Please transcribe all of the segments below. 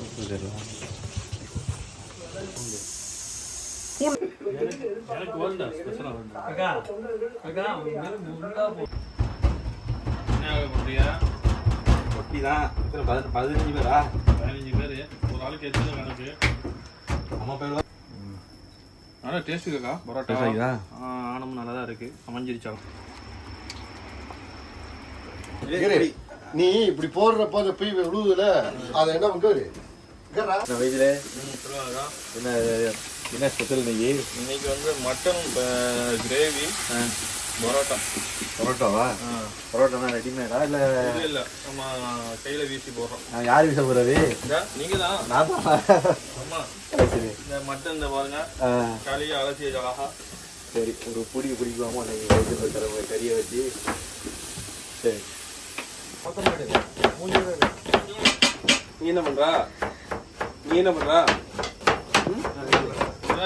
பதினஞ்சு பதினஞ்சு பேரா பதினஞ்சு பேர் ஒரு ஆளுக்கு எத்தனை கணக்கு அம்மா பேர் நல்லா டேஸ்ட்டு இருக்கா பரோட்டா Taste ஆ, ஆனமும் நல்லா தான் இருக்குது அமைஞ்சிருச்சாலும் நீ இப்படி போடுறப்ப அந்த பீ விழுவுதுல அதை என்ன பண்றாரு வயசுல சொல்லுவாங்க என்ன என்ன ஸ்பெஷல் இன்னைக்கு? இன்னைக்கு வந்து மட்டன் கிரேவி பரோட்டா. பரோட்டாவா? பரோட்டானா ரெடிமேடா இல்லை இல்லை நம்ம கையில் வீசி போடுறோம். யார் வீச போகிறது நீங்கள் தான் நான் தான். ஆமாம் சரி இந்த மட்டன் இந்த பாருங்க. களியை அலசி அழகா சரி ஒரு பிடிக்க பிடிக்குவாமோ நீங்கள் வயிற்று வைக்கிற கறியை வச்சு. சரி. நீ என்ன பண்றா? நீ என்ன பண்றா?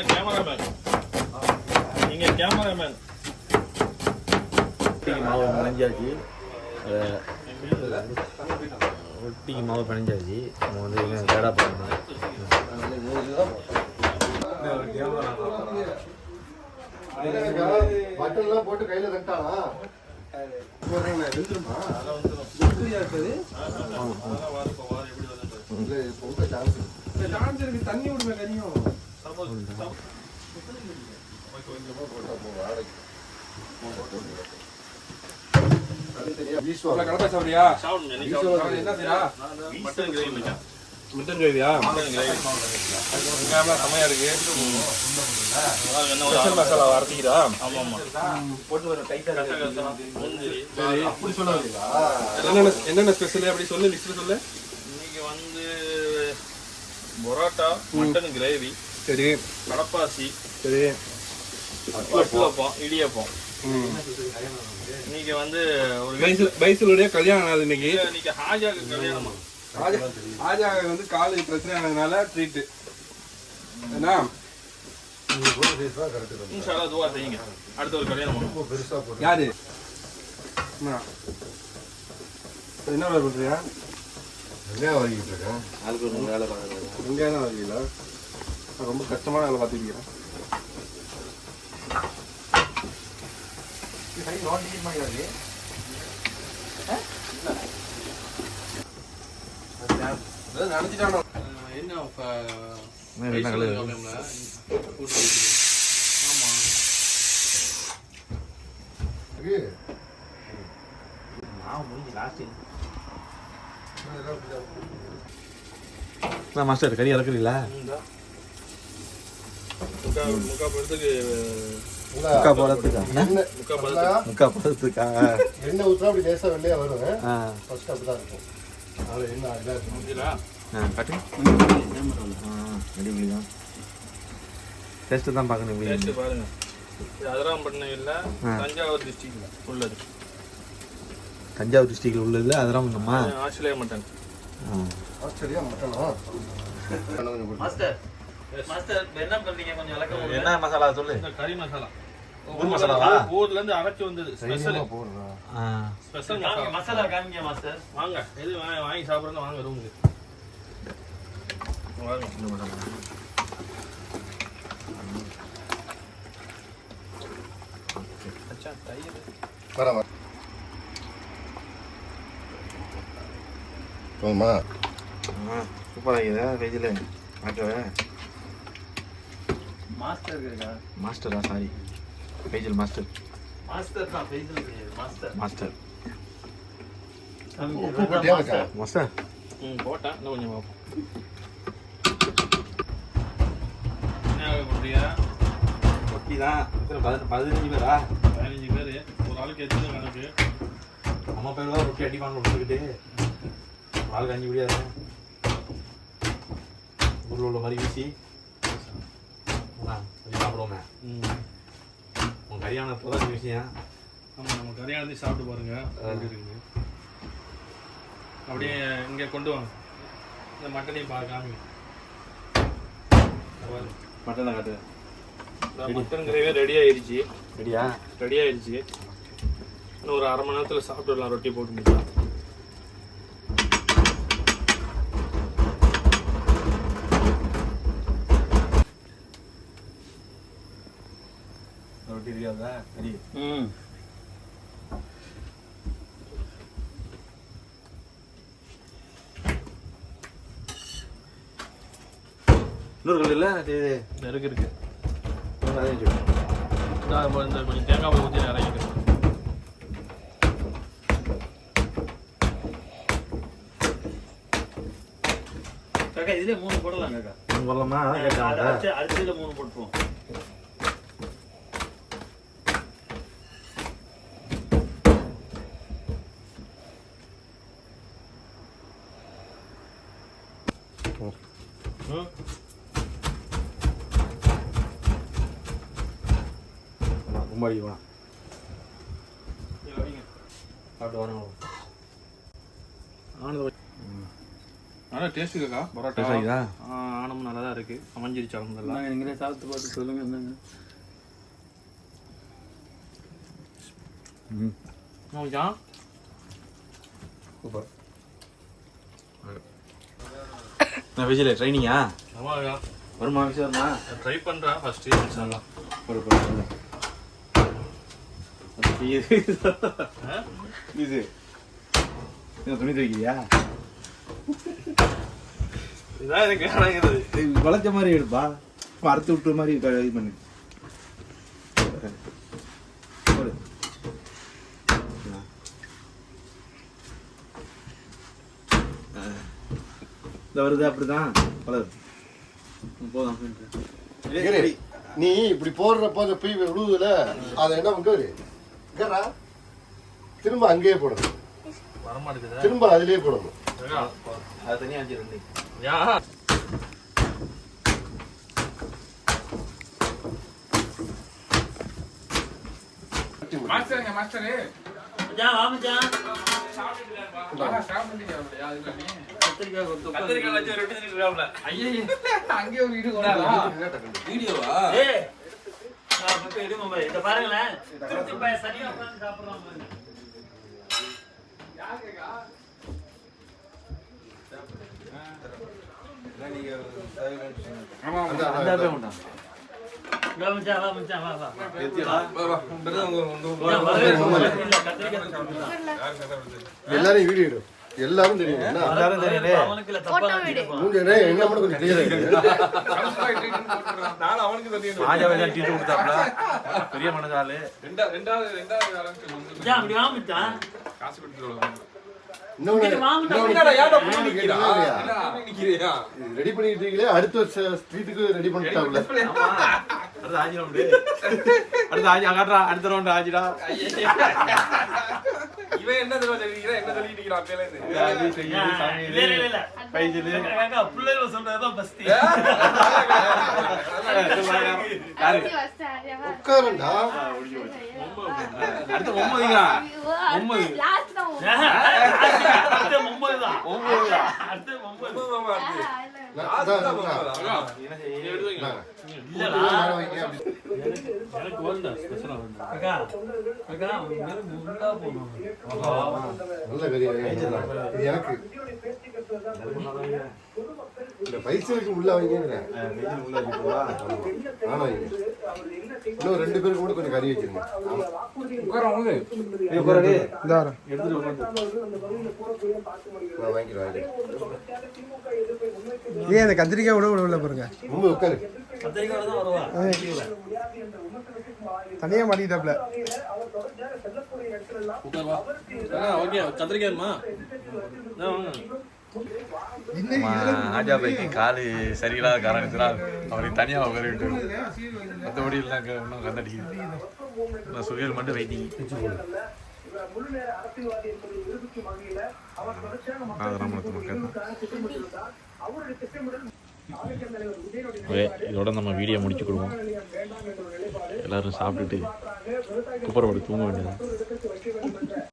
கேமராமேன் நீங்கள் கேமராமேன் மாவு பிணைஞ்சாச்சு. அஹ், ரொட்டிக்கு மாவு பிணைஞ்சாச்சு. நம்ம வந்து கேடா பண்ணணும் பட்டன் எல்லாம் போட்டு கையில தட்டானா? இல்ல பொங்க சான்ஸ் டான்ஸ் இருக்கு தண்ணி விடுமே கரியும் நீ சாப்பிடுங்க என்ன செய்யறா மட்டன் கிரேவி கிரேவியா வெங்காயம்லாம் செமையா இருக்கு என்ன ஒரு ஸ்பெஷல் மசாலா ஆமாம் போட்டு ஒரு டைட்டாக முந்திரி அப்படி சொல்லாதீங்களா என்னென்ன என்னென்ன ஸ்பெஷல் அப்படி சொல்லு லிஸ்ட்ல சொல்லு பரோட்டா மட்டன் கிரேவி சரி. கடப்பாசி சரி. வட்டுவப்பம் இடியப்பம். இன்னைக்கு வந்து ஒரு பைசல் பைசலுடைய கல்யாணம் நாள் இன்னைக்கு. இன்னைக்கு ஹாஜாக்கு கல்யாணமா? ராஜா ராஜா வந்து கால் பிரச்சனை ஆனதுனால ட்ரீட் என்ன? இன்ஷால்லா துவா செய்யுங்க. அடுத்த ஒரு கல்யாணம்? பெருசா யாரு? என்ன? பண்றியா? வெங்காயம் வாங்கிட்டு இருக்கேன் ஆளுக்கு ஒரு வேலை பார்க்குறது. வெங்காயம் தான் நான் ரொம்ப கஷ்டமான வேலை பார்த்துக்கிறேன் நினைச்சிட்டானோ? என்ன இப்ப என்ன கலர்? ஆமா. இது, நான் முடிஞ்சு லாஸ்ட் இதெல்லாம் மாஸ்டர் கறி இறக்குறீங்களா. முக்கா நல்லா முக்கா போகிறதுக்கா எண்ணெய் ஊற்றா அப்படி லேசா வெள்ளையா வரும். ஆ. ஃபர்ஸ்ட் அப்படிதான் இருக்கும். அதில் என்ன இதாக இருக்கும் ஆ காட்டு. ரெடி தான் டேஸ்ட்டு தான் பார்க்கணும் இப்படி. டேஸ்ட் பாருங்க. இது அதிராம்பட்டினம் இல்ல. தஞ்சாவூர் டிஸ்ட்ரிக்ட்ல உள்ளது. தஞ்சாவூர் டிஸ்ட்ரிக்டில் உள்ளது அதெல்லாம் பண்ணணுமா ஆஸ்திரேலியா மட்டன் ஆஸ்திரேலியா மட்டனா மாஸ்டர் மாஸ்டர் என்ன பண்றீங்க கொஞ்சம் விளக்கம். என்ன மசாலா சொல்லு? கறி மசாலா. ஊர் மசாலாவா? ஊர்ல இருந்து அரைச்சு வந்தது. ஸ்பெஷல் மசாலா. மசாலா காமிங்க மாஸ்டர். வாங்க. எது வாங்கி வாங்கி சாப்பிட்றது வாங்க ரூமுக்கு. வாங்க இன்னும் பண்ண மாட்டேன். அச்சா தயிர் வர வர போதுமா? சூப்பராக இருக்குதா. வெஜ்ஜில் பார்க்கவே மாஸ்டர் இருக்கா? மாஸ்டரா சாரி ஃபைஜல் மாஸ்டர் மாஸ்டர் தான் கிடையாது மாஸ்டர் மாஸ்டர் உப்பு போட்டியா மாஸ்டர். இருக்கா? மாஸ்டர் ம் போட்டேன். இன்னும் கொஞ்சம் பார்ப்போம். ஒட்டி தான். பதினஞ்சு பேரா? பதினஞ்சு பேர். ஒரு ஆளுக்கு எத்தனை கணக்கு? அம்மா பேர் தான் ரொட்டி அடிப்பான்னு விட்டுக்கிட்டு ஆளுக்கு அஞ்சு முடியாது ஊரில் உள்ள மாதிரி வீசி சாப்பிடுவோமே ம் உன் கல்யாணம் புதாச்சு விஷயம் ஆமாம் நம்ம கரையானது சாப்பிட்டு பாருங்க. இருக்குது அப்படியே இங்கே கொண்டு வாங்க. இந்த மட்டனையும் பா காமிங்க. இங்க பாருங்க. மட்டனை காட்டு மட்டன் கிரேவி ரெடி ஆயிடுச்சு. ரெடியா? ரெடி ஆயிடுச்சு. இன்னும் ஒரு அரை மணி நேரத்தில் சாப்பிட்டுடலாம் ரொட்டி போட்டு முடிக்கலாம். அதை சரி ம் இன்னொரு இல்லை இது இருக்கு இருக்கு கொஞ்சம் தேங்காய் பால் ஊற்றி இறங்கிக்கிறேன் காக்கா இதுலயே மூணு போடலாம் காக்கா அதான் அவன்கிட்ட. அடுத்து அடுத்ததுல மூணு போட்டுருவோம் ம் வா, கும்பாடி வா இங்க வைங்க. சாப்பிட்டு வரணும் ஆனது நல்லா டேஸ்ட் இருக்கா பரோட்டா. ஆகுதா? ஆனமும் நல்லா தான் இருக்கு. அமைஞ்சிருச்சு அலமதுல்லா நாங்க நீங்களே சாப்பிட்டு பார்த்து சொல்லுங்க என்னங்க ம் ஓகே சூப்பர். நான் விஜயில் ட்ரைனிங்கா வருமா விஷயம் வருமா ட்ரை பண்ணுறேன் ஃபர்ஸ்ட் இன்ஷால்லா ஒரு ஒரு இது இது துணி துவைக்கிறியா? இதான் எனக்கு வளைச்ச மாதிரி எடுப்பா. அறுத்து விட்டு மாதிரி இது பண்ணு. இந்த வருது அப்படிதான். வளரு போதும். நீ இப்படி போடுறப்ப அந்த பீ விழுதுல அதை என்ன பண்ணுவாரு இங்கடா. திரும்ப அங்கேயே போடணும். வரமாட்டேங்குது. திரும்ப அதுலயே போடணும். அது தனியாக அஞ்சு ரெண்டு யா. மாஸ்டருங்க மாஸ்டரு. மச்சான் வா கத்திரிக்காய் கொத்து கத்திரிக்காய் வச்சு ரொட்டி இருக்காப்ல. ஐயையே, அங்கேயே ஒரு வீடு மாமா. இத பாருங்களேன். திருச்சி பையன் சரியா உட்கார்ந்து சாப்பிடுறான்? எல்லாரையும் வீடியோ எடு எல்லாரும் தெரியும்? என்ன மட்டும் கொஞ்சம் கிளியர் பெரிய? இது ரெடி பண்ணிட்டு இருக்கீங்களே அடுத்த ஸ்ட்ரீட்டுக்கு ரெடி பண்ணிட்டாப்ல. அடுத்து ஆஜி ரவுண்டு அடுத்து ஆஜி அடுத்த ரவுண்டு ஆஜிடா இவன் என்ன தெரியுமா சொல்லிக்கிறான், என்ன சொல்லிட்டு இருக்கிறான் இருந்து? செய்யுது இல்ல, சமையல் இல்ல, இல்ல. பைஜலு காக்கா, பிள்ளைங்க சொல்றதுதான். யாரு உட்காரண்டா அடுத்து ஒன்பது அடுத்து தான். ஒன்பது அடுத்து ஒன்பது. அடுத்து. தான். ஒன்பது. அதான். என்ன செய்ய நல்ல கறி இது எனக்கு இந்த பைசலுக்கு உள்ள வைங்கிறேன் ஆனா இன்னும் ரெண்டு பேருக்கு கூட கொஞ்சம் கறி வச்சிருங்க ஏன் அந்த கத்திரிக்காய் விட விட பாருங்க உட்காரு. தனியா மாட்டிக்கிட்டாப்ல. ஆ ஓகே. கத்திரிக்காய்மா ஆஜா பைக்கு காலு சரியில்லாத காரணத்தினால் அவருக்கு தனியாக உட்கார விட்டு மற்றபடி இல்லை ஒன்றும் கந்தடிக்குது. நான் சுயல் மட்டும் வெயிட்டிங் ஓகே இதோட நம்ம வீடியோ முடிச்சு கொடுவோம் எல்லோரும் சாப்பிட்டுட்டு குப்பரை போட்டு தூங்க வேண்டியதான்